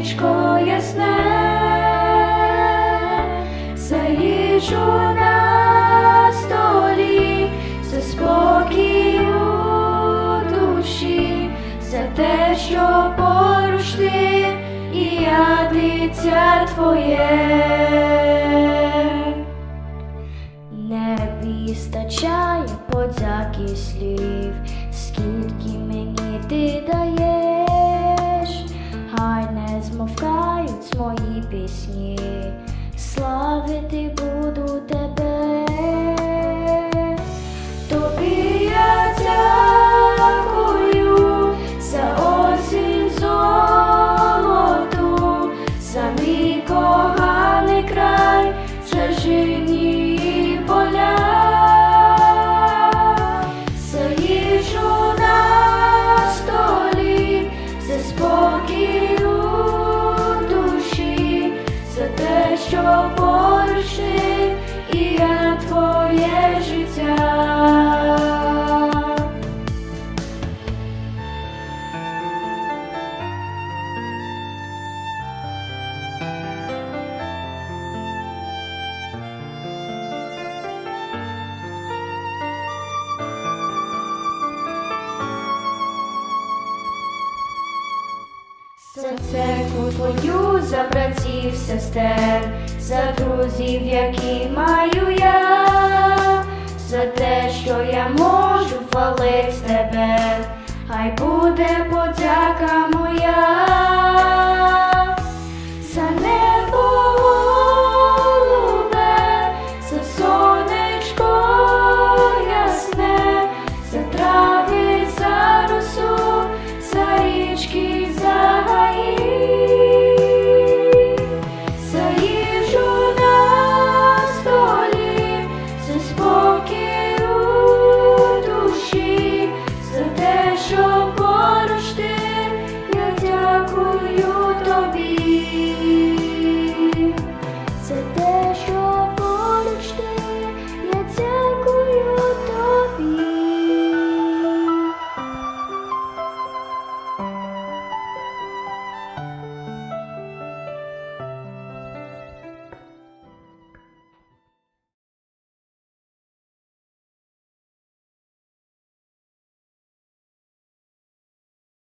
сонечко ясне, за їжу на столі, за спокій у душі, за те, що поруч ти і я твоє. Пісні, славити буду тебе. Церкву твою, за братів, сестер, за друзів, які маю я, за те, що я можу хвалить тебе,